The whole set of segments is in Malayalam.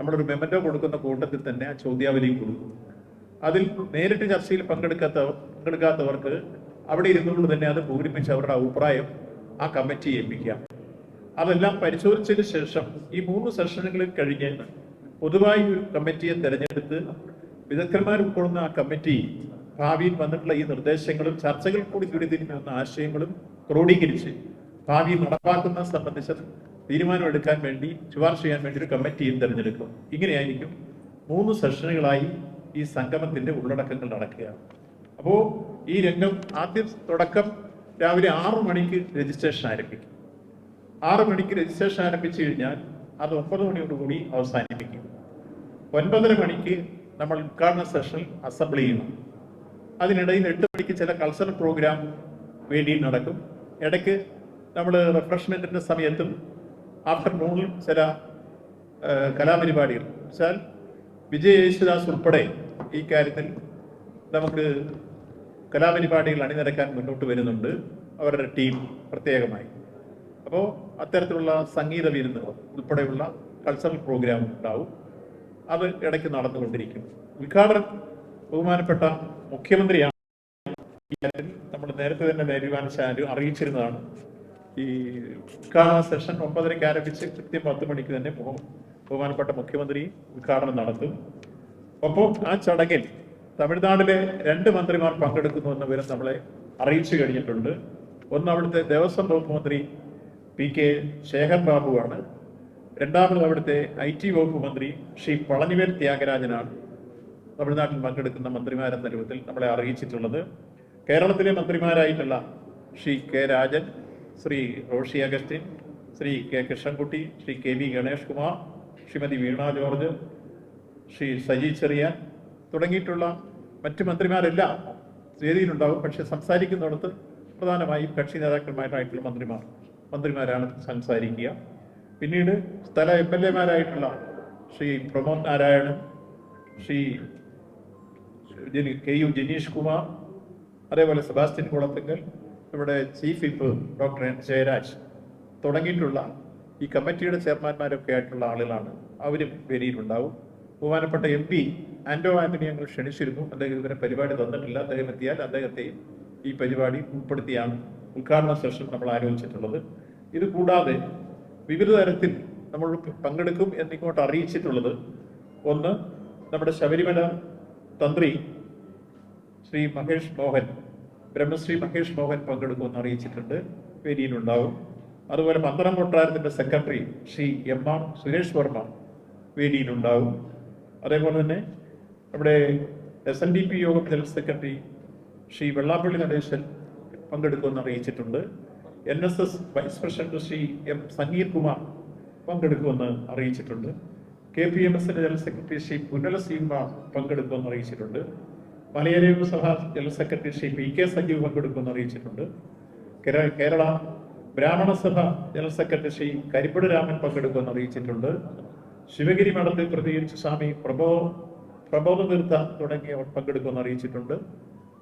നമ്മളൊരു മെമന്റോ കൊടുക്കുന്ന കൂട്ടത്തിൽ തന്നെ ആ ചോദ്യാവലിയും കൊടുക്കും. അതിൽ നേരിട്ട് ചർച്ചയിൽ പങ്കെടുക്കാത്ത പങ്കെടുക്കാത്തവർക്ക് അവിടെ ഇരുന്നുകൊണ്ട് തന്നെ അത് പൂരിപ്പിച്ച് അവരുടെ അഭിപ്രായം ആ കമ്മിറ്റി ഏൽപ്പിക്കാം. അതെല്ലാം പരിശോധിച്ചതിന് ശേഷം ഈ മൂന്ന് സെഷനുകളിൽ കഴിഞ്ഞ് പൊതുവായി ഒരു കമ്മിറ്റിയെ തെരഞ്ഞെടുത്ത് വിദഗ്ധന്മാർ ഉൾക്കൊള്ളുന്ന ആ കമ്മിറ്റി ഭാവിയിൽ വന്നിട്ടുള്ള ഈ നിർദ്ദേശങ്ങളും ചർച്ചകൾ കൂടി വന്ന ആശയങ്ങളും ക്രോഡീകരിച്ച് ഭാവി നടപ്പാക്കുന്ന സംബന്ധിച്ച തീരുമാനമെടുക്കാൻ വേണ്ടി ശുപാർശ ചെയ്യാൻ വേണ്ടി ഒരു കമ്മിറ്റിയും തിരഞ്ഞെടുക്കും. ഇങ്ങനെയായിരിക്കും മൂന്ന് സെഷനുകളായി ഈ സംഗമത്തിന്റെ ഉള്ളടക്കങ്ങൾ നടക്കുക അപ്പോൾ ഈ രംഗം ആദ്യം തുടക്കം രാവിലെ ആറു മണിക്ക് രജിസ്ട്രേഷൻ ആരംഭിക്കും. ആറ് മണിക്ക് രജിസ്ട്രേഷൻ ആരംഭിച്ചു കഴിഞ്ഞാൽ അത് ഒമ്പത് മണിയോടുകൂടി അവസാനിപ്പിക്കും. ഒൻപതര മണിക്ക് നമ്മൾ ഉദ്ഘാടന സെഷൻ അസംബിൾ ചെയ്യണം അതിനിടയിൽ എട്ട് മണിക്ക് ചില കൾച്ചറൽ പ്രോഗ്രാം വേണ്ടി നടക്കും. ഇടയ്ക്ക് നമ്മൾ റിഫ്രഷ്മെന്റിന്റെ സമയത്തും ആഫ്റ്റർനൂണിൽ ചില കലാപരിപാടികൾ. വെച്ചാൽ വിജയ് യേശുദാസ് ഉൾപ്പെടെ ഈ കാര്യത്തിൽ നമുക്ക് കലാപരിപാടികൾ അണിനിരക്കാൻ മുന്നോട്ട് വരുന്നുണ്ട്. അവരുടെ ടീം പ്രത്യേകമായി. അപ്പോൾ അത്തരത്തിലുള്ള സംഗീത വിരുന്നുകൾ ഉൾപ്പെടെയുള്ള കൾച്ചറൽ പ്രോഗ്രാം ഉണ്ടാവും. അത് ഇടയ്ക്ക് നടന്നുകൊണ്ടിരിക്കും. ഉദ്ഘാടനം ബഹുമാനപ്പെട്ട മുഖ്യമന്ത്രിയാണ്. നമ്മൾ നേരത്തെ തന്നെ തീരുമാനിച്ചാൽ അറിയിച്ചിരുന്നതാണ്. ഈ ഉദ്ഘാടന സെഷൻ ഒമ്പതരയ്ക്ക് ആരംഭിച്ച് കൃത്യം പത്ത് മണിക്ക് തന്നെ ബഹു- ബഹുമാനപ്പെട്ട മുഖ്യമന്ത്രി ഉദ്ഘാടനം നടത്തും. ഒപ്പം ആ ചടങ്ങിൽ തമിഴ്നാട്ടിലെ രണ്ട് മന്ത്രിമാർ പങ്കെടുക്കുന്നു എന്ന വിവരം നമ്മളെ അറിയിച്ചു കഴിഞ്ഞിട്ടുണ്ട്. ഒന്ന് അവിടുത്തെ ദേവസ്വം വകുപ്പ് മന്ത്രി പി കെ ശേഖർ ബാബുവാണ്. രണ്ടാമത് അവിടുത്തെ ഐ ടി വകുപ്പ് മന്ത്രി ശ്രീ പളനിവേൽ ത്യാഗരാജനാണ്. തമിഴ്നാട്ടിൽ പങ്കെടുക്കുന്ന മന്ത്രിമാരെന്ന രൂപത്തിൽ നമ്മളെ അറിയിച്ചിട്ടുള്ളത്. കേരളത്തിലെ മന്ത്രിമാരായിട്ടുള്ള Shri K Rajan Shri Roshy Augustine Shri K Krishnankutty Shri K V Ganesh Kumar Shrimati Veena George Shri Saji Cherian തുടങ്ങിയിട്ടുള്ള മറ്റ് മന്ത്രിമാരെല്ലാം വേദിയിലുണ്ടാവും. പക്ഷെ സംസാരിക്കുന്നിടത്ത് പ്രധാനമായും കക്ഷി നേതാക്കന്മാരായിട്ടുള്ള മന്ത്രിമാർ മന്ത്രിമാരാണ് സംസാരിക്കുക. പിന്നീട് സ്ഥല എം എൽ എമാരായിട്ടുള്ള ശ്രീ പ്രമോദ് നാരായണൻ ശ്രീ കെ യു ജനീഷ് കുമാർ അതേപോലെ സെബാസ്റ്റ്യൻ കുളത്തുങ്കൽ നമ്മുടെ chief whip doctor N Jayaraj തുടങ്ങിയിട്ടുള്ള ഈ കമ്മിറ്റിയുടെ ചെയർമാൻമാരൊക്കെ ആയിട്ടുള്ള ആളുകളാണ്. അവരും വേദിയിലുണ്ടാവും. ബഹുമാനപ്പെട്ട എം പി ആന്റോ ആന്റണി ഞങ്ങൾ ക്ഷണിച്ചിരുന്നു. അദ്ദേഹം ഇവരെ പരിപാടി തന്നിട്ടില്ല. അദ്ദേഹം എത്തിയാൽ അദ്ദേഹത്തെയും ഈ പരിപാടി ഉൾപ്പെടുത്തിയാണ് ഉദ്ഘാടന സെഷൻ നമ്മൾ ആലോചിച്ചിട്ടുള്ളത്. ഇത് കൂടാതെ വിവിധ തരത്തിൽ നമ്മൾ പങ്കെടുക്കും എന്നിങ്ങോട്ട് അറിയിച്ചിട്ടുള്ളത് ഒന്ന് നമ്മുടെ ശബരിമല തന്ത്രി ശ്രീ മഹേഷ് മോഹൻ ബ്രഹ്മശ്രീ മഹേഷ് മോഹൻ പങ്കെടുക്കുമെന്ന് അറിയിച്ചിട്ടുണ്ട്. വേദിയിലുണ്ടാവും. അതുപോലെ പന്തളം കൊട്ടാരത്തിന്റെ secretary Shri M R Suresh Varma വേദിയിലുണ്ടാവും. അതേപോലെ തന്നെ നമ്മുടെ S N D P Yogam general secretary Shri Vellappally Natesan പങ്കെടുക്കുമെന്ന് അറിയിച്ചിട്ടുണ്ട്. N S S vice president Shri M Sangeeth Kumar പങ്കെടുക്കുമെന്ന് അറിയിച്ചിട്ടുണ്ട്. കെ പി എം എസിന്റെ ജനറൽ സെക്രട്ടറി ശ്രീ സീമ പങ്കെടുക്കുമെന്ന് അറിയിച്ചിട്ടുണ്ട്. Malayala Sabha general secretary Shri P K Sajeev പങ്കെടുക്കുമെന്ന് അറിയിച്ചിട്ടുണ്ട്. കേരള ബ്രാഹ്മണ സഭ ജനറൽ സെക്രട്ടറി ശ്രീ കരിപ്പട് രാമൻ പങ്കെടുക്കുമെന്ന് അറിയിച്ചിട്ടുണ്ട്. ശിവഗിരി മഠത്തിൽ പ്രതികരിച്ച സ്വാമി പ്രബോ പ്രബോധ തീർത്ഥ തുടങ്ങിയവർ പങ്കെടുക്കുമെന്ന് അറിയിച്ചിട്ടുണ്ട്.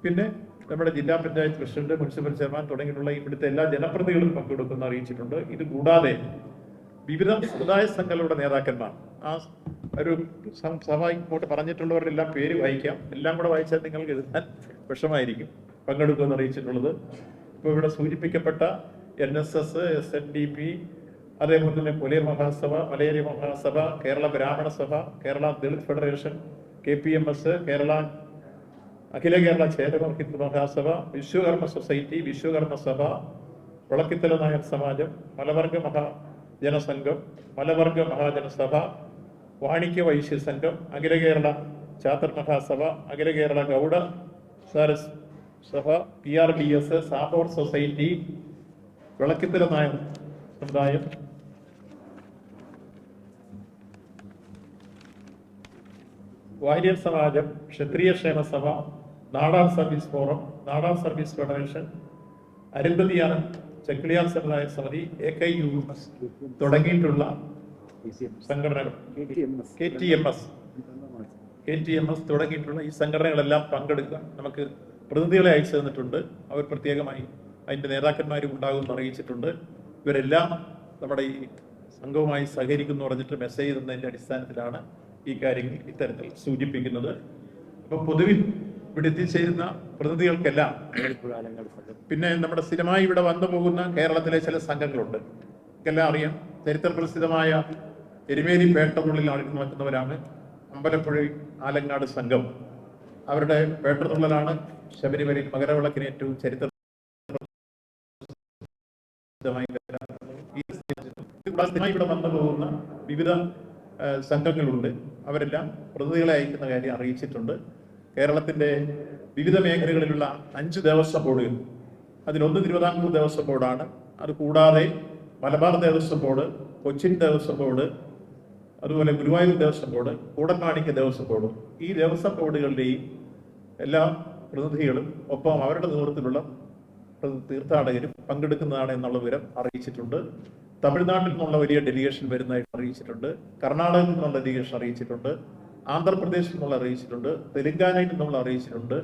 പിന്നെ നമ്മുടെ ജില്ലാ പഞ്ചായത്ത് പ്രസിഡന്റ് മുനിസിപ്പൽ ചെയർമാൻ തുടങ്ങിയിട്ടുള്ള ഇവിടുത്തെ എല്ലാ ജനപ്രതികളും പങ്കെടുക്കുമെന്ന് അറിയിച്ചിട്ടുണ്ട്. ഇത് കൂടാതെ വിവിധ സമുദായ സംഘങ്ങളുടെ നേതാക്കന്മാർ. ആ ഒരു സഭ ഇങ്ങോട്ട് പറഞ്ഞിട്ടുള്ളവരുടെ എല്ലാം പേര് വായിക്കാം. എല്ലാം കൂടെ വായിച്ചാൽ നിങ്ങൾക്ക് എഴുതാൻ വിഷമായിരിക്കും പങ്കെടുക്കുമെന്ന് അറിയിച്ചിട്ടുള്ളത്. ഇപ്പോൾ ഇവിടെ സൂചിപ്പിക്കപ്പെട്ട N S S S N D P അതേപോലെ തന്നെ Pulaya Mahasabha Malayeri Mahasabha Kerala Brahmana Sabha Kerala Dalit federation K P M S Kerala Akhila Kerala Cheramar Hindu Mahasabha Vishwakarma society Vishwakarma Sabha Vilakkithala Nair സമാജം മലവർഗ മഹാ ജനസംഘം മലവർഗ മഹാജനസഭ വാണിജ്യ വൈശ്യ സംഘം അഖില കേരള ചാത്തർ മഹാസഭ അഖില Kerala Gowda Saras Sabha P R D S Sabor society Vilakkithala Nair സമുദായം. Variar Samajam Kshatriya Kshema Sabha Nadar service forum Nadar service federation അരുന്ധതിയാണ് Chakkiliyar Samudaya Samiti A K U S തുടങ്ങിയിട്ടുള്ള സംഘടനകൾ. K T M S K T M S തുടങ്ങിയിട്ടുള്ള ഈ സംഘടനകളെല്ലാം പങ്കെടുക്കുക. നമുക്ക് പ്രതിനിധികളെ അയച്ചു തന്നിട്ടുണ്ട്. അവർ പ്രത്യേകമായി അതിന്റെ നേതാക്കന്മാരും ഉണ്ടാകുമെന്ന് അറിയിച്ചിട്ടുണ്ട്. ഇവരെല്ലാം നമ്മുടെ ഈ സംഘവുമായി സഹകരിക്കുന്നു പറഞ്ഞിട്ട് മെസ്സേജ് തന്നതിന്റെ അടിസ്ഥാനത്തിലാണ് ഈ കാര്യങ്ങൾ ഇത്തരത്തിൽ സൂചിപ്പിക്കുന്നത്. അപ്പോൾ പൊതുവിൽ ഇവിടെ എത്തിച്ചേരുന്ന പ്രതിനിധികൾക്കെല്ലാം പിന്നെ നമ്മുടെ സ്ഥിരമായി ഇവിടെ വന്നു പോകുന്ന കേരളത്തിലെ ചില സംഘങ്ങളുണ്ട്. എല്ലാം അറിയാം. ചരിത്ര പ്രസിദ്ധമായ എരുമേലി പേട്ടതുള്ളിൽ നടക്കുന്നവരാണ് അമ്പലപ്പുഴ ആലങ്ങാട് സംഘം. അവരുടെ പേട്ടതുള്ളലാണ് ശബരിമലയിൽ മകരവിളക്കിന് ഏറ്റവും ചരിത്ര ഇവിടെ വന്നു പോകുന്ന വിവിധ സംഘങ്ങളുണ്ട്. അവരെല്ലാം പ്രതിനിധികളെ അയക്കുന്ന കാര്യം അറിയിച്ചിട്ടുണ്ട്. കേരളത്തിന്റെ വിവിധ മേഖലകളിലുള്ള അഞ്ച് ദേവസ്വം ബോർഡുകൾ അതിലൊന്ന് തിരുവിതാംകൂർ ദേവസ്വം ബോർഡാണ്. അത് കൂടാതെ മലബാർ ദേവസ്വം ബോർഡ് കൊച്ചിൻ ദേവസ്വം ബോർഡ് അതുപോലെ ഗുരുവായൂർ ദേവസ്വം ബോർഡ് കൂടൽമാണിക്യ ദേവസ്വം ബോർഡ്. ഈ ദേവസ്വം ബോർഡുകളുടെയും എല്ലാ പ്രതിനിധികളും ഒപ്പം അവരുടെ നേതൃത്വത്തിലുള്ള തീർത്ഥാടകരും പങ്കെടുക്കുന്നതാണ് എന്നുള്ള വിവരം അറിയിച്ചിട്ടുണ്ട്. തമിഴ്നാട്ടിൽ നിന്നുള്ള വലിയ ഡെലിഗേഷൻ വരുന്നതായിട്ട് അറിയിച്ചിട്ടുണ്ട്. കർണാടകത്തിൽ നിന്നുള്ള ഡെലിഗേഷൻ അറിയിച്ചിട്ടുണ്ട്. ആന്ധ്രാപ്രദേശിൽ നമ്മൾ അറിയിച്ചിട്ടുണ്ട് തെലങ്കാനയിൽ നമ്മൾ അറിയിച്ചിട്ടുണ്ട്.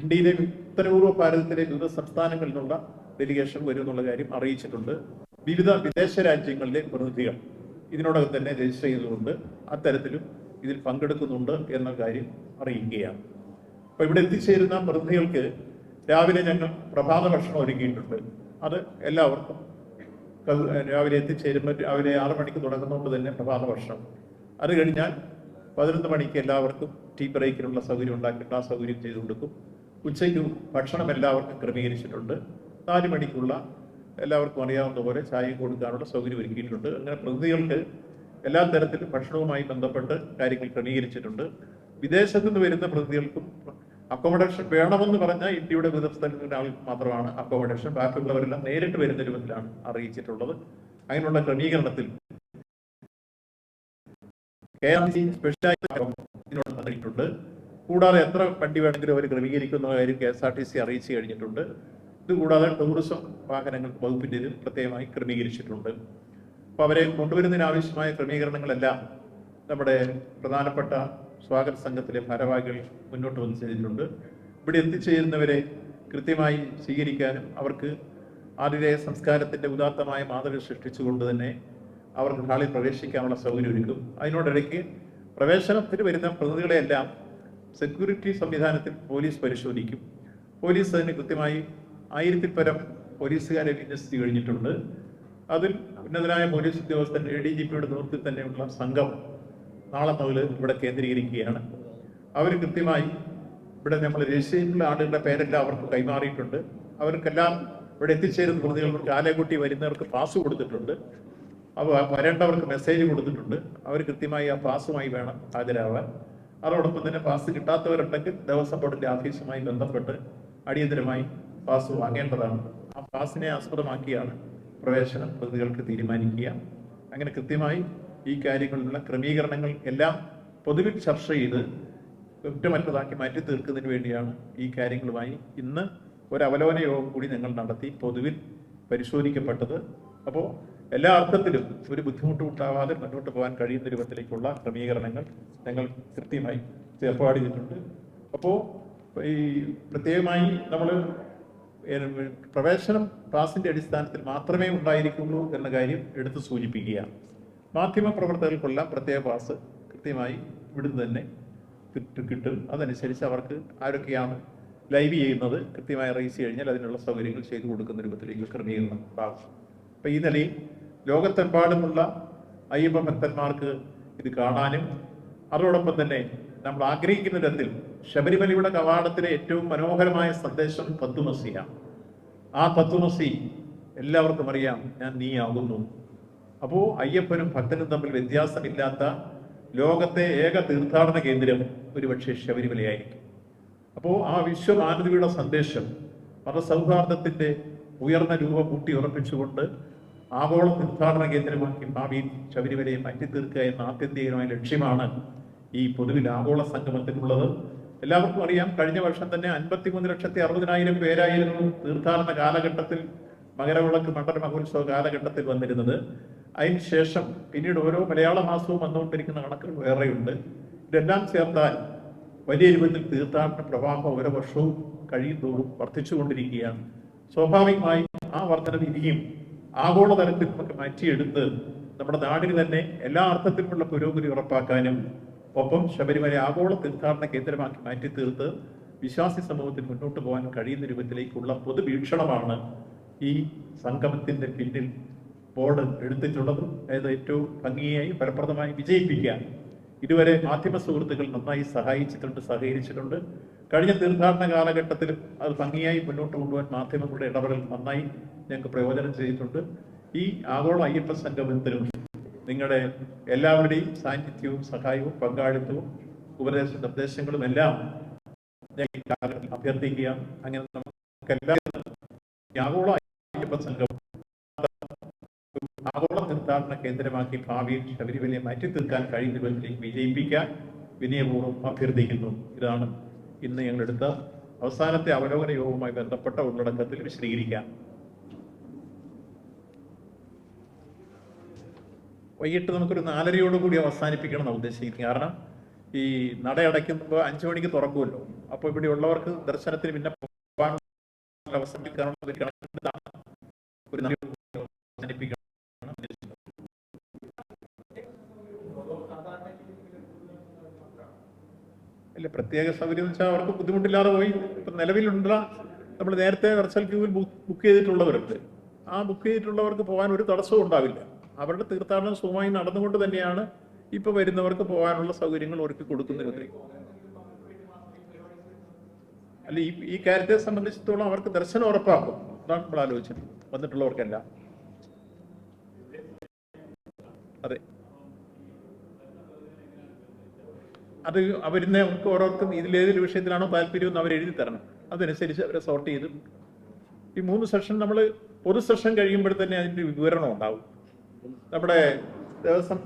ഇന്ത്യയിലെ ഉത്തരപൂർവ ഭാരതത്തിലെ വിവിധ സംസ്ഥാനങ്ങളിൽ നിന്നുള്ള ഡെലിഗേഷൻ വരും എന്നുള്ള കാര്യം അറിയിച്ചിട്ടുണ്ട്. വിവിധ വിദേശ രാജ്യങ്ങളിലെ പ്രതിനിധികൾ ഇതിനോടകം തന്നെ രജിസ്റ്റർ ചെയ്തുകൊണ്ട് അത്തരത്തിലും ഇതിൽ പങ്കെടുക്കുന്നുണ്ട് എന്ന കാര്യം അറിയിക്കുകയാണ്. അപ്പൊ ഇവിടെ എത്തിച്ചേരുന്ന പ്രതിനിധികൾക്ക് രാവിലെ ഞങ്ങൾ പ്രഭാത ഭക്ഷണം ഒരുക്കിയിട്ടുണ്ട്. അത് എല്ലാവർക്കും രാവിലെ എത്തിച്ചേരുമ്പോൾ രാവിലെ ആറ് മണിക്ക് തുടങ്ങുന്നതുകൊണ്ട് തന്നെ പ്രഭാത ഭക്ഷണം. അത് കഴിഞ്ഞാൽ പതിനൊന്ന് മണിക്ക് എല്ലാവർക്കും ടീ ബ്രേക്കിനുള്ള സൗകര്യം ഉണ്ടാക്കിയിട്ട് ആ സൗകര്യം ചെയ്തു കൊടുക്കും ഉച്ചയ്ക്ക് ഭക്ഷണം എല്ലാവർക്കും ക്രമീകരിച്ചിട്ടുണ്ട്. നാല് മണിക്കുള്ള എല്ലാവർക്കും അറിയാവുന്ന പോലെ ചായയും കൊടുക്കാനുള്ള സൗകര്യം ഒരുക്കിയിട്ടുണ്ട്. അങ്ങനെ പ്രതിനിധികൾക്ക് എല്ലാ തരത്തിലും ഭക്ഷണവുമായി ബന്ധപ്പെട്ട് കാര്യങ്ങൾ ക്രമീകരിച്ചിട്ടുണ്ട്. വിദേശത്തു നിന്ന് വരുന്ന പ്രതിനിധികൾക്കും അക്കോമഡേഷൻ വേണമെന്ന് പറഞ്ഞാൽ ഇന്ത്യയുടെ വിവിധ സ്ഥലങ്ങളിലെ ആൾക്ക് മാത്രമാണ് അക്കോമഡേഷൻ ബാക്കിയുള്ളവരെല്ലാം നേരിട്ട് വരുന്ന രൂപത്തിലാണ് അറിയിച്ചിട്ടുള്ളത്. അങ്ങനെയുള്ള ക്രമീകരണത്തിൽ കെ ആർ സി സ്പെഷ്യലായി ഇതിനോട് നൽകിയിട്ടുണ്ട് കൂടാതെ എത്ര വണ്ടി വേണമെങ്കിലും അവർ ക്രമീകരിക്കുന്ന കാര്യം K S R T C അറിയിച്ചു കഴിഞ്ഞിട്ടുണ്ട്. ഇത് കൂടാതെ ടൂറിസം വാഹനങ്ങൾ വകുപ്പിന്റെ ഇതിൽ പ്രത്യേകമായി ക്രമീകരിച്ചിട്ടുണ്ട്. അപ്പോൾ അവരെ കൊണ്ടുവരുന്നതിനാവശ്യമായ ക്രമീകരണങ്ങളെല്ലാം നമ്മുടെ പ്രധാനപ്പെട്ട സ്വാഗത സംഘത്തിലെ ഭാരവാഹികൾ മുന്നോട്ട് വന്ന് ചെയ്തിട്ടുണ്ട്. ഇവിടെ എത്തിച്ചേരുന്നവരെ കൃത്യമായി സ്വീകരിക്കാനും അവർക്ക് ആതിഥേയ സംസ്കാരത്തിന്റെ ഉദാത്തമായ മാതൃക സൃഷ്ടിച്ചുകൊണ്ട് തന്നെ അവർക്ക് ഹാളിൽ പ്രവേശിക്കാനുള്ള സൗകര്യം ഒരുക്കും. അതിനോടിടയ്ക്ക് പ്രവേശനത്തിന് വരുന്ന പ്രതിനിധികളെയെല്ലാം സെക്യൂരിറ്റി സംവിധാനത്തിൽ പോലീസ് പരിശോധിക്കും. പോലീസ് അതിന് കൃത്യമായി ആയിരത്തിൽ പരം പോലീസുകാരെ വിന്യസിച്ച് കഴിഞ്ഞിട്ടുണ്ട്. അതിൽ ഉന്നതരായ പോലീസ് ഉദ്യോഗസ്ഥൻ എ ഡി ജി പിയുടെ നേതൃത്വത്തിൽ തന്നെയുള്ള സംഘം നാളെ മുതൽ ഇവിടെ കേന്ദ്രീകരിക്കുകയാണ്. അവർ കൃത്യമായി ഇവിടെ നമ്മൾ രജിസ്റ്റർ ചെയ്തിട്ടുള്ള ആളുകളുടെ പേരെല്ലാം അവർക്ക് കൈമാറിയിട്ടുണ്ട്. അവർക്കെല്ലാം ഇവിടെ എത്തിച്ചേരുന്ന പ്രതികൾക്ക് ആലേക്കുട്ടി വരുന്നവർക്ക് പാസ് കൊടുത്തിട്ടുണ്ട്. അവ വരേണ്ടവർക്ക് മെസ്സേജ് കൊടുത്തിട്ടുണ്ട്. അവർ കൃത്യമായി ആ പാസുമായി വേണം ഹാജരാവാൻ. അതോടൊപ്പം തന്നെ പാസ് കിട്ടാത്തവരുണ്ടെങ്കിൽ ദേവസ്വം ബോർഡിന്റെ ഓഫീസുമായി ബന്ധപ്പെട്ട് അടിയന്തരമായി പാസ് വാങ്ങേണ്ടതാണ്. ആ പാസിനെ ആസ്പദമാക്കിയാണ് പ്രവേശനം പ്രതികൾക്ക് തീരുമാനിക്കുക. അങ്ങനെ കൃത്യമായി ഈ കാര്യങ്ങളിലുള്ള ക്രമീകരണങ്ങൾ എല്ലാം പൊതുവിൽ ചർച്ച ചെയ്ത് കുറ്റമറ്റതാക്കി മാറ്റി തീർക്കുന്നതിന് വേണ്ടിയാണ് ഈ കാര്യങ്ങളുമായി ഇന്ന് ഒരു അവലോകന യോഗം കൂടി ഞങ്ങൾ നടത്തി പൊതുവിൽ പരിശോധിക്കപ്പെട്ടത്. അപ്പോൾ എല്ലാ അർത്ഥത്തിലും ഒരു ബുദ്ധിമുട്ടും ഉണ്ടാവാതെ മുന്നോട്ട് പോകാൻ കഴിയുന്ന രൂപത്തിലേക്കുള്ള ക്രമീകരണങ്ങൾ ഞങ്ങൾ കൃത്യമായി ഏർപ്പാട് ചെയ്തിട്ടുണ്ട്. അപ്പോൾ ഈ പ്രത്യേകമായി നമ്മൾ പ്രവേശനം ക്ലാസിന്റെ അടിസ്ഥാനത്തിൽ മാത്രമേ ഉണ്ടായിരിക്കുള്ളൂ എന്ന കാര്യം എടുത്തു സൂചിപ്പിക്കുകയാണ്. മാധ്യമ പ്രവർത്തകർക്കെല്ലാം പ്രത്യേക പാസ് കൃത്യമായി ഇവിടുന്ന് തന്നെ കിട്ടും. അതനുസരിച്ച് അവർക്ക് ആരൊക്കെയാണ് ലൈവ് ചെയ്യുന്നത് കൃത്യമായി റേസ് കഴിഞ്ഞാൽ അതിനുള്ള സൗകര്യങ്ങൾ ചെയ്തു കൊടുക്കുന്ന രൂപത്തിലേക്ക് ക്രമീകരണം ഉണ്ടാകും. അപ്പോൾ ഈ നിലയിൽ ലോകത്തെമ്പാടുമുള്ള അയ്യപ്പ ഭക്തന്മാർക്ക് ഇത് കാണാനും അതോടൊപ്പം തന്നെ നമ്മൾ ആഗ്രഹിക്കുന്ന തരത്തിൽ ശബരിമലയുടെ കവാടത്തിലെ ഏറ്റവും മനോഹരമായ സന്ദേശം തത്വമസിയാണ് ആ തത്വമസി എല്ലാവർക്കും അറിയാം ഞാൻ നീ അപ്പോൾ അപ്പോ അയ്യപ്പനും ഭക്തനും തമ്മിൽ വ്യത്യാസമില്ലാത്ത ലോകത്തെ ഏക തീർത്ഥാടന കേന്ദ്രം ഒരുപക്ഷെ ശബരിമലയായിരിക്കും. അപ്പോൾ ആ വിശ്വമാനവിയുടെ സന്ദേശം മതസൗഹാർദ്ദത്തിന്റെ ഉയർന്ന രൂപം കൂട്ടി ഉറപ്പിച്ചുകൊണ്ട് ആഗോള തീർത്ഥാടന കേന്ദ്രമാക്കി ഭാവിയിൽ ശബരിമലയെ മാറ്റി തീർക്കുക എന്ന ആത്യന്തികമായ ലക്ഷ്യമാണ് ഈ പൊതുവിൽ ആഗോള സംഗമത്തിനുള്ളത്. എല്ലാവർക്കും അറിയാം കഴിഞ്ഞ വർഷം തന്നെ അൻപത്തിമൂന്ന് ലക്ഷത്തി അറുപതിനായിരം പേരായിരുന്നു തീർത്ഥാടന കാലഘട്ടത്തിൽ മകരവിളക്ക് മണ്ഡല മഹോത്സവ കാലഘട്ടത്തിൽ വന്നിരുന്നത്. അതിനുശേഷം പിന്നീട് ഓരോ മലയാള മാസവും വന്നുകൊണ്ടിരിക്കുന്ന കണക്കുകൾ വേറെയുണ്ട്. ഇതെല്ലാം ചേർത്താൽ വലിയ രൂപത്തിൽ തീർത്ഥാടന പ്രവാഹം ഓരോ വർഷവും കഴിയും തോറും വർദ്ധിച്ചുകൊണ്ടിരിക്കുകയാണ്. സ്വാഭാവികമായി ആ വർധന ഇനിയും ആഗോളതലത്തിൽ നമുക്ക് മാറ്റിയെടുത്ത് നമ്മുടെ നാടിന് തന്നെ എല്ലാ അർത്ഥത്തിലുമുള്ള പുരോഗതി ഉറപ്പാക്കാനും ഒപ്പം ശബരിമല ആഗോള തീർത്ഥാടന കേന്ദ്രമാക്കി മാറ്റി തീർത്ത് വിശ്വാസി സമൂഹത്തിന് മുന്നോട്ട് പോകാൻ കഴിയുന്ന രൂപത്തിലേക്കുള്ള പൊതുവീക്ഷണമാണ് ഈ സംഗമത്തിന്റെ പിന്നിൽ ബോർഡ് എടുത്തിട്ടുള്ളത്. അതായത് ഏറ്റവും ഭംഗിയായി ഫലപ്രദമായി വിജയിപ്പിക്കാൻ ഇതുവരെ മാധ്യമ സുഹൃത്തുക്കൾ നന്നായി സഹായിച്ചിട്ടുണ്ട് സഹകരിച്ചിട്ടുണ്ട്. കഴിഞ്ഞ തീർത്ഥാടന കാലഘട്ടത്തിലും അത് ഭംഗിയായി മുന്നോട്ട് കൊണ്ടുപോകാൻ മാധ്യമങ്ങളുടെ ഇടപെടൽ നന്നായി ഞങ്ങൾക്ക് പ്രയോജനം ചെയ്തിട്ടുണ്ട്. ഈ ആഗോള അയ്യപ്പ സംഗമത്തിലും നിങ്ങളുടെ എല്ലാവരുടെയും സാന്നിധ്യവും സഹായവും പങ്കാളിത്തവും ഉപദേശ നിർദ്ദേശങ്ങളും എല്ലാം അഭ്യർത്ഥിക്കുക അങ്ങനെ നമുക്ക് ആഗോള അയ്യപ്പ സംഘം ആഗോള തീർത്ഥാടന കേന്ദ്രമാക്കി ഭാവിയിൽ ശബരിമലയെ മാറ്റി തീർക്കാൻ കഴിയുന്ന വിധത്തിലേക്ക് വിജയിപ്പിക്കാൻ വിനയപൂർവം അഭ്യർത്ഥിക്കുന്നു. ഇതാണ് ഇന്ന് ഞങ്ങളെടുത്ത അവസാനത്തെ അവലോകന യോഗവുമായി ബന്ധപ്പെട്ട ഉള്ളടക്കത്തിൽ വിശദീകരിക്കാം. വൈകിട്ട് നമുക്കൊരു നാലരയോട് കൂടി അവസാനിപ്പിക്കണം എന്നാണ് ഉദ്ദേശിക്കുന്നത്. കാരണം ഈ നട അടയ്ക്കുമ്പോൾ അഞ്ചു മണിക്ക് തുറക്കുമല്ലോ. അപ്പോൾ ഇവിടെ ഉള്ളവർക്ക് ദർശനത്തിന് പിന്നെ പോകാനുള്ള അവസരം കിട്ടാനുള്ള ഒരു അവസാനിപ്പിക്കണം പ്രത്യേക സൗകര്യം വെച്ചാൽ അവർക്ക് ബുദ്ധിമുട്ടില്ലാതെ പോയി. ഇപ്പൊ നിലവിലുള്ള നമ്മൾ നേരത്തെ വെർച്വൽ ക്യൂവിൽ ബുക്ക് ചെയ്തിട്ടുള്ളവരുണ്ട്. ആ ബുക്ക് ചെയ്തിട്ടുള്ളവർക്ക് പോകാൻ ഒരു തടസ്സവും ഉണ്ടാവില്ല. അവരുടെ തീർത്ഥാടനം സുഖമായി നടന്നുകൊണ്ട് തന്നെയാണ് ഇപ്പൊ വരുന്നവർക്ക് പോകാനുള്ള സൗകര്യങ്ങൾ ഒരുക്കി കൊടുക്കുന്നത് അല്ല ഈ ഈ കാര്യത്തെ സംബന്ധിച്ചിടത്തോളം അവർക്ക് ദർശനം ഉറപ്പാക്കും. അതാണ് നമ്മൾ ആലോചിച്ചത്. വന്നിട്ടുള്ളവർക്കെല്ലാം. അതെ. അത് അവരുന്ന നമുക്ക് ഓരോർക്കും ഇതിലേതൊരു വിഷയത്തിലാണോ താല്പര്യം എന്ന് അവർ എഴുതി തരണം. അതനുസരിച്ച് അവരെ സോർട്ട് ചെയ്ത് ഈ മൂന്ന് സെഷൻ നമ്മൾ ഒരു സെഷൻ കഴിയുമ്പോൾ തന്നെ അതിന്റെ വിവരണം ഉണ്ടാവും. നമ്മുടെ ദേവസ്വം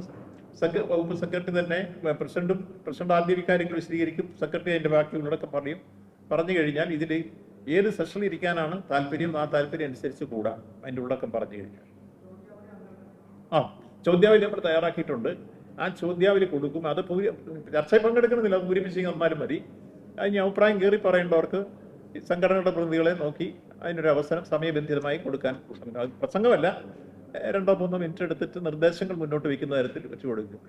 സെക്ര വകുപ്പ് സെക്രട്ടറി തന്നെ പ്രസിഡന്റും പ്രസിഡന്റ് ആദ്യം ഈ കാര്യങ്ങൾ വിശദീകരിക്കും. സെക്രട്ടറി അതിന്റെ ബാക്കി ഉള്ളടക്കം പറയും. പറഞ്ഞു കഴിഞ്ഞാൽ ഇതിൽ ഏത് സെഷനിൽ ഇരിക്കാനാണ് താല്പര്യം ആ താല്പര്യം അനുസരിച്ച് കൂടാം. അതിന്റെ ഉള്ളടക്കം പറഞ്ഞു കഴിഞ്ഞാൽ. ആ ചോദ്യാവലി നമ്മൾ തയ്യാറാക്കിയിട്ടുണ്ട്. ആ ചോദ്യാവലി കൊടുക്കും. അത് ചർച്ചയിൽ പങ്കെടുക്കണമെന്നില്ല പൂരിപ്പിച്ച് തന്നാലും മതി. അതിന് അഭിപ്രായം കയറി പറയേണ്ടവർക്ക് സംഘടനയുടെ പ്രതിനിധികളെ നോക്കി അതിനൊരു അവസരം സമയബന്ധിതമായി കൊടുക്കാൻ. പ്രസംഗമല്ല. രണ്ടോ മൂന്നോ മിനിറ്റ് എടുത്തിട്ട് നിർദ്ദേശങ്ങൾ മുന്നോട്ട് വയ്ക്കുന്ന തരത്തിൽ വെച്ചു കൊടുക്കും.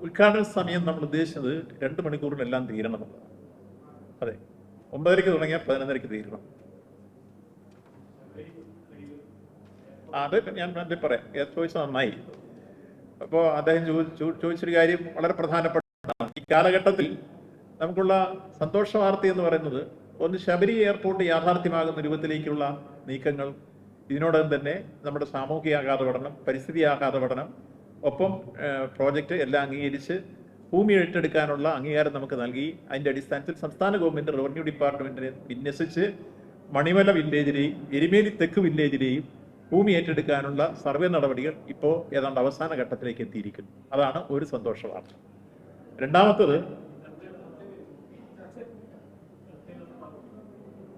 ഉദ്ഘാടന സമയം നമ്മൾ ഉദ്ദേശിച്ചത് രണ്ട് മണിക്കൂറിനെല്ലാം തീരണം. അതെ. ഒമ്പതരയ്ക്ക് തുടങ്ങിയാൽ പതിനൊന്നരയ്ക്ക് തീരണം. അത് ഞാൻ പറയാം. ഏത് ചോയ്സ് നന്നായി. അപ്പോൾ അദ്ദേഹം ചോദിച്ചൊരു കാര്യം വളരെ പ്രധാനപ്പെട്ടതാണ്. ഈ കാലഘട്ടത്തിൽ നമുക്കുള്ള സന്തോഷ വാർത്ത എന്ന് പറയുന്നത് ഒന്ന് ശബരി എയർപോർട്ട് യാഥാർത്ഥ്യമാകുന്ന രൂപത്തിലേക്കുള്ള നീക്കങ്ങൾ ഇതിനോടകം തന്നെ നമ്മുടെ സാമൂഹിക ആഘാത പഠനം പരിസ്ഥിതി ആഘാത പഠനം ഒപ്പം പ്രോജക്റ്റ് എല്ലാം അംഗീകരിച്ച് ഭൂമി ഏറ്റെടുക്കാനുള്ള അംഗീകാരം നമുക്ക് നൽകി. അതിന്റെ അടിസ്ഥാനത്തിൽ സംസ്ഥാന ഗവൺമെന്റ് റവന്യൂ ഡിപ്പാർട്ട്മെന്റിനെ വിന്യസിച്ച് മണിമല വില്ലേജിലെയും എരുമേലി തെക്ക് വില്ലേജിലെയും ഭൂമി ഏറ്റെടുക്കാനുള്ള സർവേ നടപടികൾ ഇപ്പോൾ ഏതാണ്ട് അവസാന ഘട്ടത്തിലേക്ക് എത്തിയിരിക്കുന്നു. അതാണ് ഒരു സന്തോഷ വാർത്ത രണ്ടാമത്തത്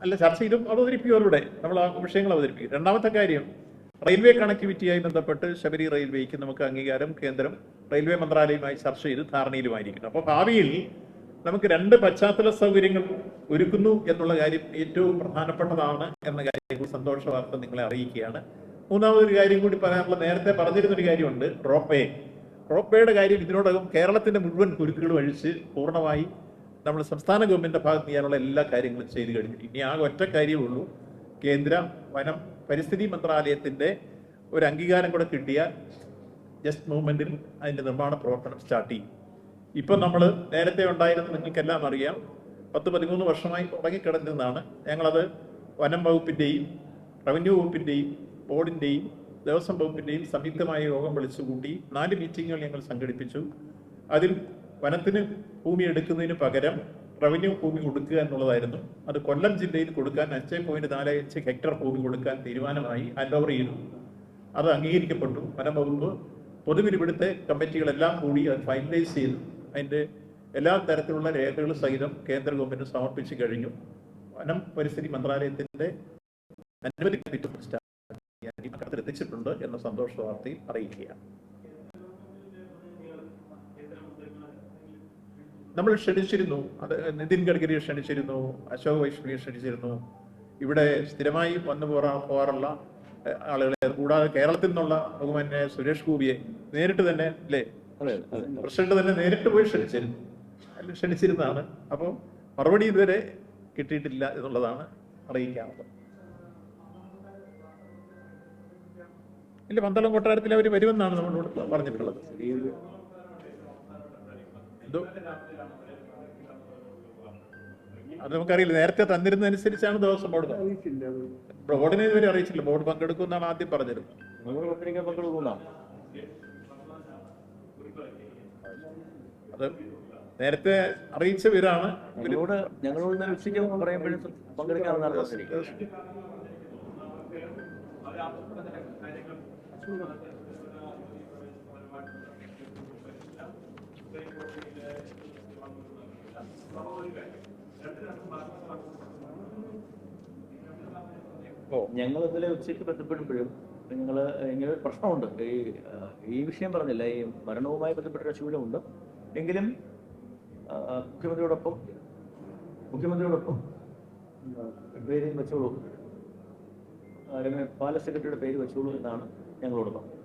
അല്ല ചർച്ച ചെയ്തും അവതരിപ്പിക്കും അവരുടെ നമ്മൾ ആ വിഷയങ്ങൾ അവതരിപ്പിക്കും. രണ്ടാമത്തെ കാര്യം റെയിൽവേ കണക്ടിവിറ്റിയായി ബന്ധപ്പെട്ട് ശബരി റെയിൽവേക്ക് നമുക്ക് അംഗീകാരം കേന്ദ്രം റെയിൽവേ മന്ത്രാലയവുമായി ചർച്ച ചെയ്ത് ധാരണയിലുമായിരിക്കുന്നു. അപ്പോൾ ഭാവിയിൽ നമുക്ക് രണ്ട് പശ്ചാത്തല സൗകര്യങ്ങൾ ഒരുക്കുന്നു എന്നുള്ള കാര്യം ഏറ്റവും പ്രധാനപ്പെട്ടതാണ് എന്ന കാര്യം സന്തോഷ വാർത്ത നിങ്ങളെ അറിയിക്കുകയാണ്. മൂന്നാമതൊരു കാര്യം കൂടി പറയാനുള്ള നേരത്തെ പറഞ്ഞിരുന്നൊരു കാര്യമുണ്ട് റോപ്പേ. റോപ്പേയുടെ കാര്യം ഇതിനോടകം കേരളത്തിന്റെ മുഴുവൻ കുരുക്കുകൾ വഴിച്ച് പൂർണമായി നമ്മൾ സംസ്ഥാന ഗവൺമെന്റിന്റെ ഭാഗത്ത് ചെയ്യാനുള്ള എല്ലാ കാര്യങ്ങളും ചെയ്തു കഴിഞ്ഞു ഇനി ആകെ ഒറ്റ കാര്യമേ ഉള്ളൂ. കേന്ദ്ര വനം പരിസ്ഥിതി മന്ത്രാലയത്തിന്റെ ഒരു അംഗീകാരം കൂടെ കിട്ടിയ ജസ്റ്റ് മൂവ്മെന്റിൽ അതിന്റെ നിർമ്മാണ പ്രവർത്തനം സ്റ്റാർട്ട് ചെയ്യും. ഇപ്പം നമ്മൾ നേരത്തെ ഉണ്ടായിരുന്ന നിങ്ങൾക്കെല്ലാം അറിയാം. പത്ത് പതിമൂന്ന് വർഷമായി തുടങ്ങിക്കിടന്നതാണ് ഞങ്ങളത് വനം വകുപ്പിന്റെയും റവന്യൂ വകുപ്പിന്റെയും ബോർഡിന്റെയും ദേവസ്വം വകുപ്പിന്റെയും സംയുക്തമായ യോഗം വിളിച്ചുകൂട്ടി നാല് മീറ്റിങ്ങുകൾ ഞങ്ങൾ സംഘടിപ്പിച്ചു. അതിൽ വനത്തിന് ഭൂമി എടുക്കുന്നതിന് പകരം റവന്യൂ ഭൂമി കൊടുക്കുക എന്നുള്ളതായിരുന്നു. അത് കൊല്ലം ജില്ലയിൽ കൊടുക്കാൻ അഞ്ച് പോയിന്റ് നാല് അഞ്ച് ഹെക്ടർ ഭൂമി കൊടുക്കാൻ തീരുമാനമായി ഓവർ ചെയ്തു. അത് അംഗീകരിക്കപ്പെട്ടു. വനം വകുപ്പ് പൊതുവിൽ ഇവിടുത്തെ കമ്മിറ്റികളെല്ലാം കൂടി അത് ഫൈനലൈസ് ചെയ്തു. അതിന്റെ എല്ലാ തരത്തിലുള്ള രേഖകൾ സഹിതം കേന്ദ്ര ഗവൺമെന്റ് സമർപ്പിച്ചു കഴിഞ്ഞു. വനം പരിസ്ഥിതി മന്ത്രാലയത്തിന്റെ അനുമതി എത്തിച്ചിട്ടുണ്ട് എന്ന സന്തോഷ വാർത്തയിൽ അറിയിക്കുകയാണ്. നമ്മൾ ക്ഷണിച്ചിരുന്നു. അത് നിതിൻ ഗഡ്കരിയെ ക്ഷണിച്ചിരുന്നു അശോക് വൈഷ്ണവിയെ ക്ഷണിച്ചിരുന്നു. ഇവിടെ സ്ഥിരമായി വന്നു പോറാ പോകാറുള്ള ആളുകളെ കൂടാതെ കേരളത്തിൽ നിന്നുള്ള ബഹുമാന്യ സുരേഷ് ഗോപിയെ നേരിട്ട് തന്നെ അല്ലേ പ്രസിഡന്റ് തന്നെ നേരിട്ട് പോയി ക്ഷണിച്ചിരുന്നു. അല്ലെ ക്ഷണിച്ചിരുന്നതാണ്. അപ്പോൾ മറുപടി ഇതുവരെ കിട്ടിയിട്ടില്ല എന്നുള്ളതാണ് അറിയിക്കാറുള്ളത് ഇല്ല പന്തളം കൊട്ടാരത്തിൽ അവർ വരുമെന്നാണ് നമ്മളോട് പറഞ്ഞിട്ടുള്ളത്. അത് നമുക്കറിയില്ല. നേരത്തെ തന്നിരുന്നതനുസരിച്ചാണ് ദിവസം ബോർഡ് ബോർഡിനെ ഇതുവരെ അറിയിച്ചില്ല. ബോർഡ് പങ്കെടുക്കുമെന്നാണ് ആദ്യം പറഞ്ഞിരുന്നത് അത് നേരത്തെ അറിയിച്ച വിവരാണ് ഞങ്ങളോട് ഞങ്ങളോട് ഉച്ചയ്ക്ക് പറയുമ്പോഴും പങ്കെടുക്കാമെന്നാണ് പറഞ്ഞിരിക്കുന്നത് ഓ ഞങ്ങൾ ഇന്നലെ ഉച്ചയ്ക്ക് ബന്ധപ്പെടുമ്പോഴും നിങ്ങൾ ഇങ്ങനെ ഒരു പ്രശ്നമുണ്ട്. ഈ ഈ വിഷയം പറഞ്ഞില്ല. ഈ മരണവുമായി ബന്ധപ്പെട്ട ശൂലമുണ്ട് എങ്കിലും മുഖ്യമന്ത്രിയോടൊപ്പം മുഖ്യമന്ത്രിയോടൊപ്പം പേര് വെച്ചോളൂ. അല്ലെങ്കിൽ പാല സെക്രട്ടറിയുടെ പേര് വെച്ചോളൂ എന്നാണ് ഞങ്ങളോട് പറഞ്ഞത്.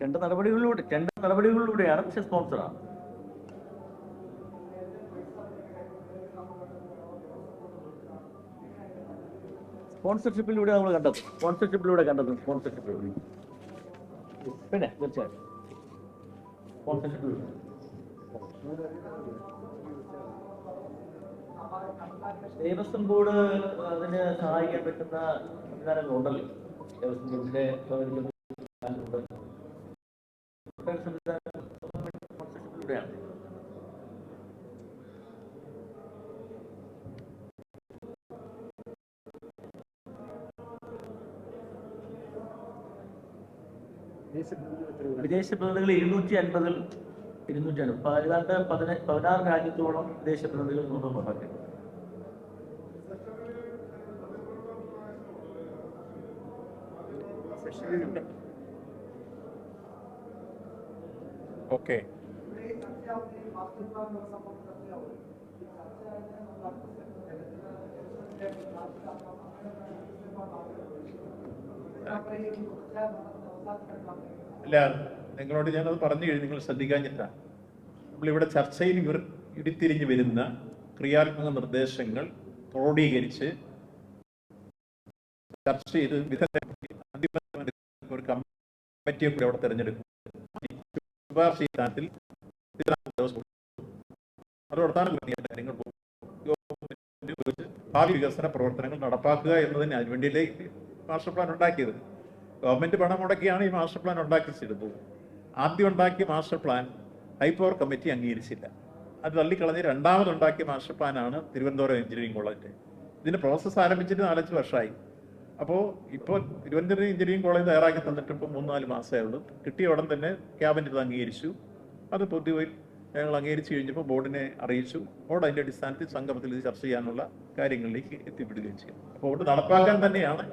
രണ്ട് നടപടികളിലൂടെ രണ്ട് നടപടികളിലൂടെയാണ് പക്ഷെ സ്പോൺസറാണ് സ്പോൺസർഷിപ്പിലൂടെ നമ്മൾ കണ്ടത്. സ്പോൺസർഷിപ്പിലൂടെ കണ്ടത് സ്പോൺസർഷിപ്പിലൂടെ പിന്നെ തീർച്ചയായിട്ടും ദേവസ്വം ബോർഡ് അതിന് സഹായിക്കാൻ പറ്റുന്ന സംവിധാനങ്ങളുണ്ടല്ലോ ദേവസ്വം ബോർഡിന്റെ വിദേശ പ്രതിനിധികൾ ഇരുന്നൂറ്റി അൻപതിൽ ഇരുന്നൂറ്റി അൻപത്. ഏതാണ്ട് പതിന പതിനാറ് രാജ്യത്തോളം വിദേശ പ്രതിനിധികൾ കൊണ്ടുവന്നു ഓക്കെ. അല്ല നിങ്ങളോട് ഞാനത് പറഞ്ഞു കഴിഞ്ഞു നിങ്ങൾ ശ്രദ്ധിക്കാഞ്ഞിട്ടാ നമ്മളിവിടെ ചർച്ചയിൽ ഇടിത്തിരിഞ്ഞ് വരുന്ന ക്രിയാത്മക നിർദ്ദേശങ്ങൾ ക്രോഡീകരിച്ച് ചർച്ച ചെയ്ത് ഒരു കമ്മിറ്റിയെ കൂടി അവിടെ തെരഞ്ഞെടുക്കും. ശുപാർശ സ്ഥാനത്തിൽ കാര്യങ്ങൾ ഭാവി വികസന പ്രവർത്തനങ്ങൾ നടപ്പാക്കുക എന്നതിന് അതിനുവേണ്ടിയല്ലേ വേണ്ടിയല്ലേ മാസ്റ്റർ പ്ലാൻ ഉണ്ടാക്കിയത്. ഗവൺമെന്റ് പണം മുടക്കിയാണ് ഈ മാസ്റ്റർ പ്ലാൻ ഉണ്ടാക്കിച്ചിരുന്നത് ആദ്യം ഉണ്ടാക്കിയ മാസ്റ്റർ പ്ലാൻ ഹൈപ്പവർ കമ്മിറ്റി അംഗീകരിച്ചില്ല. അത് തള്ളിക്കളഞ്ഞ് രണ്ടാമതുണ്ടാക്കിയ മാസ്റ്റർ പ്ലാനാണ് തിരുവനന്തപുരം എഞ്ചിനീയറിംഗ് കോളേജിന്റെ ഇതിന്റെ പ്രോസസ്സ് ആരംഭിച്ചിട്ട് നാലഞ്ച് വർഷമായി. അപ്പോൾ ഇപ്പോൾ തിരുവനന്തപുരം എഞ്ചിനീയറിംഗ് കോളേജ് തയ്യാറാക്കി തന്നിട്ട് ഇപ്പോൾ മൂന്ന് നാല് മാസമേ ഉള്ളൂ. കിട്ടിയ ഉടൻ തന്നെ ക്യാബിനറ്റ് ഇത് അംഗീകരിച്ചു. അത് പൊതുവിൽ ഞങ്ങൾ അംഗീകരിച്ചു കഴിഞ്ഞപ്പോൾ ബോർഡിനെ അറിയിച്ചു. ബോർഡ് അതിന്റെ അടിസ്ഥാനത്തിൽ സംഗമത്തിൽ ഇത് ചർച്ച ചെയ്യാനുള്ള കാര്യങ്ങളിലേക്ക് എത്തിപ്പെടുകയും ചെയ്യും അപ്പോൾ ബോർഡ് നടപ്പാക്കാൻ തന്നെയാണ്.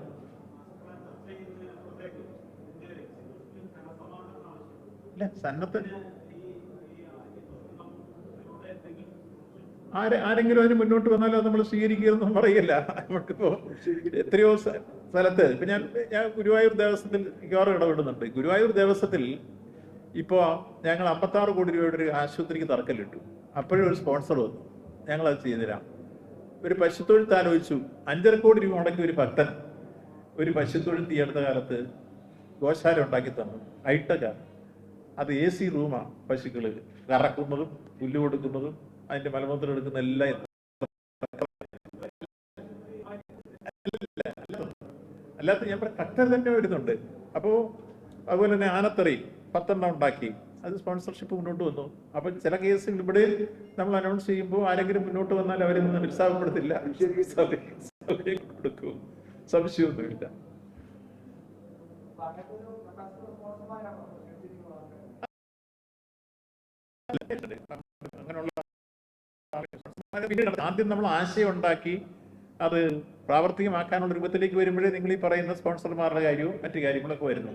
ഇല്ല സന്നദ്ധ ആരെ ആരെങ്കിലും അതിന് മുന്നോട്ട് വന്നാലും അത് നമ്മൾ സ്വീകരിക്കുകയെന്നും പറയില്ല. നമുക്കിപ്പോ എത്രയോ സ്ഥ- സ്ഥലത്ത് ഇപ്പൊ ഞാൻ ഞാൻ ഗുരുവായൂർ ദേവസ്വത്തിൽ മിക്കവാറും ഇടപെടുന്നുണ്ട്. ഗുരുവായൂർ ദേവസ്വത്തിൽ ഇപ്പോ ഞങ്ങൾ അമ്പത്താറ് കോടി രൂപയുടെ ഒരു ആശുപത്രിക്ക് തറക്കല്ലിട്ടു. അപ്പോഴും ഒരു സ്പോൺസർ വന്നു. ഞങ്ങൾ അത് ചെയ്തുതരാം ഒരു പശുത്തൊഴുത്ത് ആലോചിച്ചു. അഞ്ചര കോടി രൂപ മുടക്കി ഒരു ഭക്തൻ ഒരു പശുത്തൊഴുത്ത് ഈ അടുത്ത കാലത്ത് ഗോശാല ഉണ്ടാക്കി തന്നു. ഹൈടെക്കാണ്. അത് എ സി റൂമാണ് പശുക്കൾ കറക്കുന്നതും പുല്ല് കൊടുക്കുന്നതും അതിന്റെ മലമൂത്രം എടുക്കുന്ന എല്ലാം അല്ലാത്ത ഞാൻ പറയാം കട്ടർ തന്നെ വരുന്നുണ്ട്. അപ്പോ അതുപോലെ തന്നെ ആനത്തറി പത്തെണ്ണം ഉണ്ടാക്കി. അത് സ്പോൺസർഷിപ്പ് മുന്നോട്ട് വന്നു. അപ്പൊ ചില കേസുകൾ ഇവിടെ നമ്മൾ അനൗൺസ് ചെയ്യുമ്പോൾ ആരെങ്കിലും മുന്നോട്ട് വന്നാൽ അവരെ നിന്ന് നിരുത്സാഹപ്പെടുത്തില്ല. കൊടുക്കും. സംശയമൊന്നുമില്ല. ആദ്യം നമ്മൾ ആശയം ഉണ്ടാക്കി അത് പ്രാവർത്തികമാക്കാനുള്ള രൂപത്തിലേക്ക് വരുമ്പോഴേ നിങ്ങൾ ഈ പറയുന്ന സ്പോൺസർമാരുടെ കാര്യവും മറ്റു കാര്യങ്ങളൊക്കെ വരുന്നു.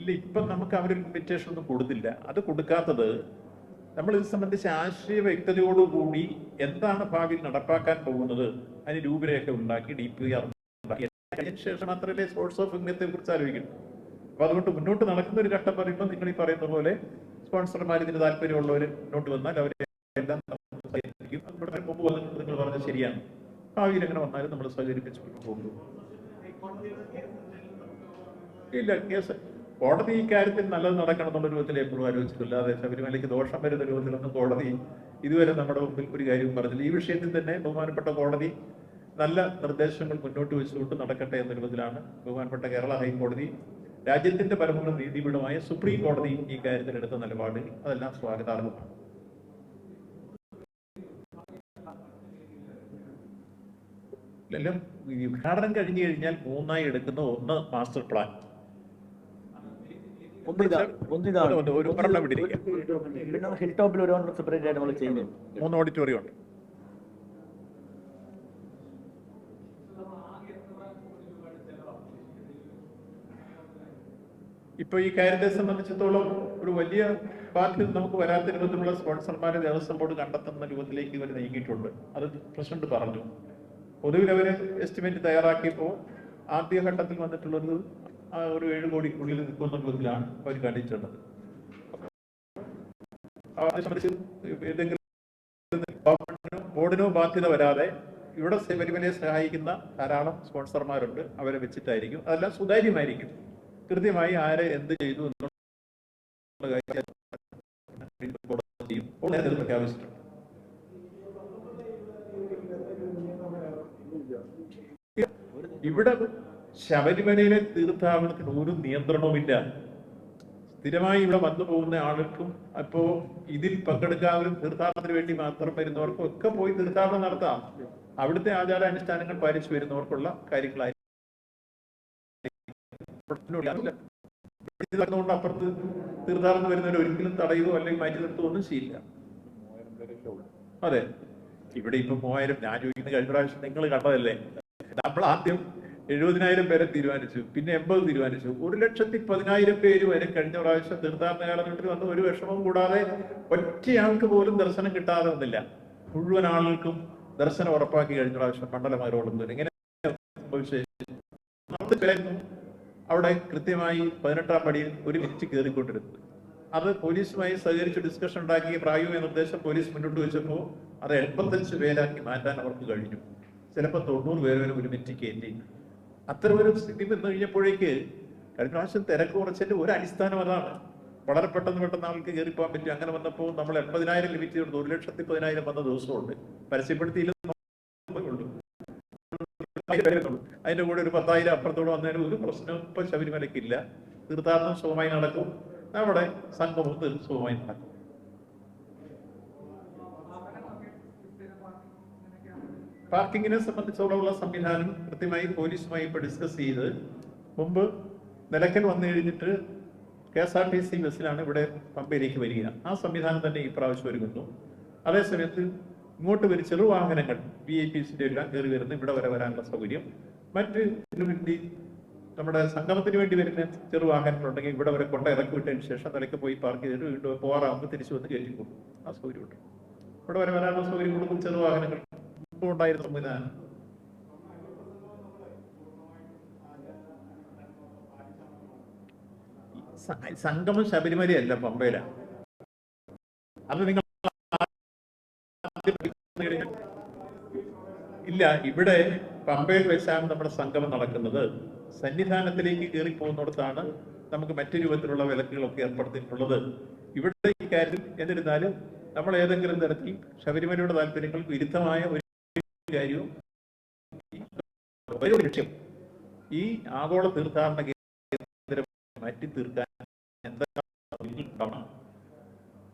ഇല്ല ഇപ്പം നമുക്ക് അവരൊരു ഇൻവിറ്റേഷൻ ഒന്നും കൊടുത്തില്ല. അത് കൊടുക്കാത്തത് നമ്മൾ ഇത് സംബന്ധിച്ച് ആശയ വ്യക്തതയോടുകൂടി എന്താണ് ഭാവിയിൽ നടപ്പാക്കാൻ പോകുന്നത് അതിന് രൂപരേഖ ഉണ്ടാക്കി ഡി പി ആർ ഉണ്ടാക്കി. ശേഷം മാത്രമേ സോഴ്സ് ഓഫ് ഇൻകത്തെ കുറിച്ച് ആലോചിക്കണം അപ്പൊ അതുകൊണ്ട് മുന്നോട്ട് നടക്കുന്ന ഒരു ഘട്ടം പറയുമ്പോൾ നിങ്ങൾ ഈ പറയുന്ന പോലെ സ്പോൺസർമാർ ഇതിന് താല്പര്യമുള്ളവർ മുന്നോട്ട് വന്നാൽ അവരെ നിങ്ങൾ പറഞ്ഞത് ശരിയാണ്. ഭാവിയിൽ എങ്ങനെ വന്നാലും നമ്മൾ സഹകരിപ്പിച്ചു പോകുന്നു ഇല്ല കേസ് കോടതി ഇക്കാര്യത്തിൽ നല്ലത് നടക്കണം എന്നുള്ള രൂപത്തിൽ എപ്പോഴും ആലോചിച്ചിട്ടില്ല. അതെ ശബരിമലയ്ക്ക് ദോഷം വരുന്ന രൂപത്തിലൊന്നും കോടതി ഇതുവരെ നമ്മുടെ മുമ്പിൽ ഒരു കാര്യവും പറഞ്ഞില്ല. ഈ വിഷയത്തിൽ തന്നെ ബഹുമാനപ്പെട്ട കോടതി നല്ല നിർദ്ദേശങ്ങൾ മുന്നോട്ട് വെച്ചുകൊണ്ട് നടക്കട്ടെ എന്ന രൂപത്തിലാണ് ബഹുമാനപ്പെട്ട കേരള ഹൈക്കോടതി രാജ്യത്തിന്റെ പരമോന്നത നീതിപീഠമായ സുപ്രീം കോടതി ഈ കാര്യത്തിൽ എടുത്ത നിലപാട്. അതെല്ലാം സ്വാഗതാർഹമാണ്. ഉദ്ഘാടനം കഴിഞ്ഞു കഴിഞ്ഞാൽ മൂന്നായി എടുക്കുന്ന ഒന്ന് മാസ്റ്റർ പ്ലാൻ ഒന്നിതാ ഒന്നിതാണ് ഒരു- ഒരു ഒരെണ്ണം വിട്ടിരിക്കുക. പിന്നെ ഹിൽ ടോപ്പിൽ ഒരു സെപ്പറേറ്റ് ആയിട്ട് നമ്മൾ ചെയ്യുന്നുണ്ട് മൂന്ന് ഓഡിറ്റോറിയം ഉണ്ട്. ഇപ്പൊ ഈ കാര്യത്തെ സംബന്ധിച്ചിടത്തോളം ഒരു വലിയ ബാധ്യത നമുക്ക് വരാത്ത രൂപത്തിലുള്ള സ്പോൺസർമാരെ ദേവസ്വം ബോർഡ് കണ്ടെത്തുന്ന രൂപത്തിലേക്ക് ഇവർ നീങ്ങിയിട്ടുണ്ട്. അത് പ്രസിഡന്റ് പറഞ്ഞു. പൊതുവിൽ അവർ എസ്റ്റിമേറ്റ് തയ്യാറാക്കിയപ്പോൾ ആദ്യഘട്ടത്തിൽ വന്നിട്ടുള്ളത് ഒരു ഏഴ് കോടിക്കുള്ളിൽ നിൽക്കുന്ന വിധത്തിലാണ് അവർ ഗവൺമെന്റിനോ ബോർഡിനോ ബാധ്യത വരാതെ ഇവിടെ ശബരിമലയെ സഹായിക്കുന്ന ധാരാളം സ്പോൺസർമാരുണ്ട്. അവരെ വെച്ചിട്ടായിരിക്കും. അതെല്ലാം സുതാര്യമായിരിക്കും. കൃത്യമായി ആരെ എന്ത് ചെയ്തു എന്നുള്ള ഇവിടെ ശബരിമലയിലെ തീർത്ഥാടനത്തിന് ഒരു നിയന്ത്രണവുമില്ല. സ്ഥിരമായി ഇവിടെ വന്നു പോകുന്ന ആൾക്കും അപ്പോ ഇതിൽ പങ്കെടുക്കാനും തീർത്ഥാടനത്തിന് വേണ്ടി മാത്രം വരുന്നവർക്കും ഒക്കെ പോയി തീർത്ഥാടനം നടത്താം. അവിടുത്തെ ആചാര അനുഷ്ഠാനങ്ങൾ പാലിച്ചു വരുന്നവർക്കുള്ള കാര്യങ്ങളായി. അപ്പുറത്ത് തീർത്ഥാടനം വരുന്നവർ ഒരിക്കലും തടയുകയോ അല്ലെങ്കിൽ മാറ്റി നിർത്തുകയോ ഒന്നും ചെയ്യില്ല. അതെ. ഇവിടെ ഇപ്പൊ മൂവായിരം ഞാൻ ചോദിക്കുന്ന കഴിഞ്ഞ പ്രാവശ്യം നിങ്ങൾ കണ്ടതല്ലേ? നമ്മൾ ആദ്യം എഴുപതിനായിരം പേരെ തീരുമാനിച്ചു. പിന്നെ എൺപത് തീരുമാനിച്ചു. ഒരു ലക്ഷത്തി പതിനായിരം പേര് വരെ കഴിഞ്ഞ പ്രാവശ്യം തീർത്ഥാടന കാലഘട്ടത്തിൽ വന്ന ഒരു വിഷമം കൂടാതെ ഒറ്റയാൾക്ക് പോലും ദർശനം കിട്ടാതെ വന്നില്ല. മുഴുവൻ ആളുകൾക്കും ദർശനം ഉറപ്പാക്കി കഴിഞ്ഞ പ്രാവശ്യം മണ്ഡലമാരോടും ഇങ്ങനെ സംഭവിച്ചു അവിടെ കൃത്യമായി പതിനെട്ടാം പടിയിൽ ഒരു മിനിറ്റ് കയറിക്കൊണ്ടിരുന്നത് അത് പോലീസുമായി സഹകരിച്ച് ഡിസ്കഷൻ ഉണ്ടാക്കി പ്രായോഗിക നിർദ്ദേശം പോലീസ് മുന്നോട്ട് വെച്ചപ്പോൾ അത് എൺപത്തഞ്ച് പേരാക്കി മാറ്റാൻ അവർക്ക് കഴിഞ്ഞു. ചിലപ്പോൾ തൊണ്ണൂറ് പേര് വരെ ഒരു മിനിറ്റ് കയറ്റി. അത്തരമൊരു സ്ഥിതി വന്നു കഴിഞ്ഞപ്പോഴേക്ക് കഴിഞ്ഞ പ്രാവശ്യം തിരക്ക് കുറച്ചതിന്റെ ഒരു അടിസ്ഥാനം അതാണ്. വളരെ പെട്ടെന്ന് പെട്ടെന്ന് ആൾക്ക് കയറിപ്പോകാൻ പറ്റും. അങ്ങനെ വന്നപ്പോൾ നമ്മൾ എൺപതിനായിരം ലിമിറ്റ് ചെയ്തു ഒരു ലക്ഷത്തി പതിനായിരം വന്ന ദിവസമുണ്ട്. പരസ്യപ്പെടുത്തിയില്ലെന്ന് ഉള്ളൂ. ആയിരം പേരേ ഉള്ളൂ. അതിന്റെ കൂടെ ഒരു പത്തായിരം അപ്പുറത്തോടെ വന്നതിന് ഒരു പ്രശ്നവും ഇപ്പൊ ശബരിമലയ്ക്കില്ല തീർത്ഥാടനം സുഖമായി നടക്കും. നമ്മുടെ സംഗമവും തീർ- സുഖമായി നടക്കും. പാർക്കിങ്ങിനെ സംബന്ധിച്ചോളമുള്ള സംവിധാനം കൃത്യമായി പോലീസുമായി ഇപ്പൊ ഡിസ്കസ് ചെയ്ത് മുമ്പ് നിലയ്ക്കൽ വന്നു കഴിഞ്ഞിട്ട് K S R T C ബസ്സിലാണ് ഇവിടെ പമ്പയിലേക്ക് വരിക. ആ സംവിധാനം തന്നെ ഈ പ്രാവശ്യം ഒരുങ്ങുന്നു. അതേസമയത്ത് ഇങ്ങോട്ട് വരും ചെറു വാഹനങ്ങൾ വി ഐ പിസിന്റെ എല്ലാം കയറി വരുന്ന ഇവിടെ വരെ വരാനുള്ള സൗകര്യം. മറ്റ് വേണ്ടി നമ്മുടെ സംഗമത്തിന് വേണ്ടി വരുന്ന ചെറു വാഹനങ്ങളുണ്ടെങ്കിൽ ഇവിടെ വരെ കൊണ്ട് ഇറക്കി വിട്ടതിന് ശേഷം നിലയ്ക്ക് പോയി പാർക്ക് ചെയ്തിട്ട് വീണ്ടും പോകാറാകുമ്പോൾ തിരിച്ചു വന്ന് കയറ്റി കൊടുക്കും ആ സൗകര്യമുണ്ട് ഇവിടെ വരെ വരാനുള്ള സൗകര്യം കൊടുക്കും ചെറുവാഹനങ്ങൾ മുമ്പ് ഉണ്ടായിരുന്ന സംവിധാനം സംഗമം ശബരിമലയല്ല പമ്പയില. അത് നിങ്ങൾ ഇല്ല ഇവിടെ പമ്പയിൽ വെച്ചാണ് നമ്മുടെ സംഗമം നടക്കുന്നത്. സന്നിധാനത്തിലേക്ക് കയറി പോകുന്നിടത്താണ് നമുക്ക് മറ്റു രൂപത്തിലുള്ള വിലക്കുകളൊക്കെ ഏർപ്പെടുത്തിയിട്ടുള്ളത്. ഇവിടെ ഈ കാര്യത്തിൽ എന്നിരുന്നാലും നമ്മൾ ഏതെങ്കിലും തരത്തിൽ ശബരിമലയുടെ താല്പര്യങ്ങൾക്ക് വിരുദ്ധമായ ഒരു കാര്യവും ലക്ഷ്യം ഈ ആഗോള തീർത്ഥാടന കേന്ദ്രം മാറ്റി തീർക്കാൻ എന്തെല്ലാം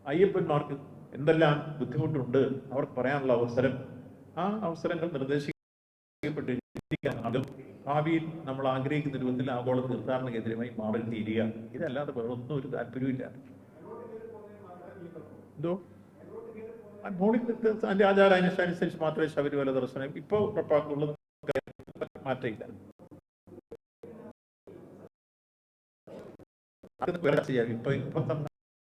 അയ്യപ്പന്മാർക്ക് എന്തെല്ലാം ബുദ്ധിമുട്ടുണ്ട്? അവർക്ക് പറയാനുള്ള അവസരം. ആ അവസരങ്ങൾ നിർദ്ദേശിക്കപ്പെട്ടിരിക്കാനാകും ഭാവിയിൽ നമ്മൾ ആഗ്രഹിക്കുന്ന രൂപത്തിൽ ആഗോള തീർത്ഥാടന കേന്ദ്രമായി മാറി തീരുക ഇതല്ലാതെ വേറൊന്നും ഒരു താല്പര്യമില്ല എന്തോ? ആ മോളിൽ അതിന്റെ ആചാരാനുസരിച്ച് മാത്രമേ ശബരിമല ദർശനം ഇപ്പോൾ വേറെ ചെയ്യാം. ഇപ്പൊ ഇപ്പം